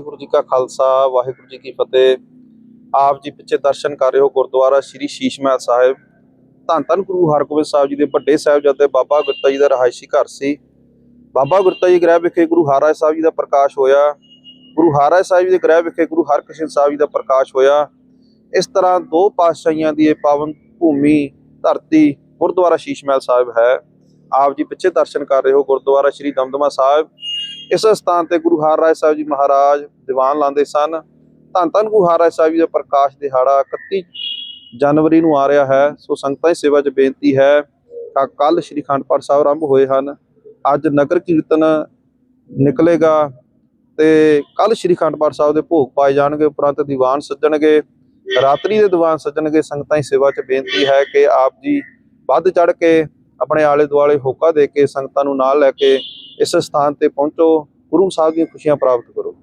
ਵਾਹਿਗੁਰੂ ਜੀ ਕਾ ਖਾਲਸਾ, ਵਾਹਿਗੁਰੂ ਜੀ ਕੀ ਫਤਿਹ। ਆਪ ਜੀ ਪਿੱਛੇ ਦਰਸ਼ਨ ਕਰ ਰਹੇ ਹੋ ਗੁਰਦੁਆਰਾ ਸ੍ਰੀ ਸ਼ੀਸ਼ ਸਾਹਿਬ। ਧੰਨ ਧੰਨ ਗੁਰੂ ਹਰਗੋਬਿੰਦ ਸਾਹਿਬ ਜੀ ਦੇ ਵੱਡੇ ਸਾਹਿਬਜ਼ਾਦੇ ਬਾਬਾ ਗੁਰਤਾ ਜੀ ਦਾ ਰਹਾਇਸ਼ੀ ਘਰ ਸੀ। ਬਾਬਾ ਗੁਰਤਾ ਜੀ ਗ੍ਰਹਿ ਵਿਖੇ ਗੁਰੂ ਹਰਿਰਾਏ ਸਾਹਿਬ ਜੀ ਦਾ ਪ੍ਰਕਾਸ਼ ਹੋਇਆ। ਗੁਰੂ ਹਰਿਰਾਏ ਸਾਹਿਬ ਜੀ ਦੇ ਗ੍ਰਹਿ ਵਿਖੇ ਗੁਰੂ ਹਰਕ੍ਰਿਸ਼ਨ ਸਾਹਿਬ ਜੀ ਦਾ ਪ੍ਰਕਾਸ਼ ਹੋਇਆ। ਇਸ ਤਰ੍ਹਾਂ ਦੋ ਪਾਤਸ਼ਾਹੀਆਂ ਦੀ ਇਹ ਪਾਵਨ ਭੂਮੀ, ਧਰਤੀ ਗੁਰਦੁਆਰਾ ਸ਼ੀਸ਼ ਮਹਿਲ ਸਾਹਿਬ ਹੈ। ਆਪ ਜੀ ਪਿੱਛੇ ਦਰਸ਼ਨ ਕਰ ਰਹੇ ਹੋ ਗੁਰਦੁਆਰਾ ਸ੍ਰੀ ਦਮਦਮਾ ਸਾਹਿਬ। ਇਸ ਸਥਾਨ ਤੇ ਗੁਰੂ ਹਰਿਰਾਏ ਸਾਹਿਬ ਜੀ ਮਹਾਰਾਜ ਦੀਵਾਨ ਲਾਉਂਦੇ ਸਨ। ਧੰਨ ਧੰਨ ਗੁਰੂ ਹਰਿਰਾਏ ਸਾਹਿਬ ਜੀ ਦਾ ਪ੍ਰਕਾਸ਼ ਦਿਹਾੜਾ 31 ਜਨਵਰੀ ਨੂੰ ਆ ਰਿਹਾ ਹੈ। ਸੋ ਸੰਗਤਾਂ ਦੀ ਸੇਵਾ 'ਚ ਬੇਨਤੀ ਹੈ ਕਿ ਕੱਲ ਸ੍ਰੀ ਅਖੰਡ ਪਾਠ ਸਾਹਿਬ ਆਰੰਭ ਹੋਏ ਹਨ। ਅੱਜ ਨਗਰ ਕੀਰਤਨ ਨਿਕਲੇਗਾ ਤੇ ਕੱਲ ਸ੍ਰੀ ਅਖੰਡ ਪਾਠ ਸਾਹਿਬ ਦੇ ਭੋਗ ਪਾਏ ਜਾਣਗੇ, ਉਪਰੰਤ ਦੀਵਾਨ ਸੱਜਣਗੇ, ਰਾਤਰੀ ਦੇ ਦੀਵਾਨ ਸੱਜਣਗੇ। ਸੰਗਤਾਂ ਦੀ ਸੇਵਾ 'ਚ ਬੇਨਤੀ ਹੈ ਕਿ ਆਪ ਜੀ ਵੱਧ ਚੜ ਕੇ ਆਪਣੇ ਆਲੇ ਦੁਆਲੇ ਹੋਕਾ ਦੇ ਕੇ ਸੰਗਤਾਂ ਨੂੰ ਨਾਲ ਲੈ ਕੇ ਇਸ ਸਥਾਨ ਤੇ ਪਹੁੰਚੋ ਗੁਰੂ ਸਾਹਿਬ ਦੀਆਂ ਖੁਸ਼ੀਆਂ ਪ੍ਰਾਪਤ ਕਰੋ।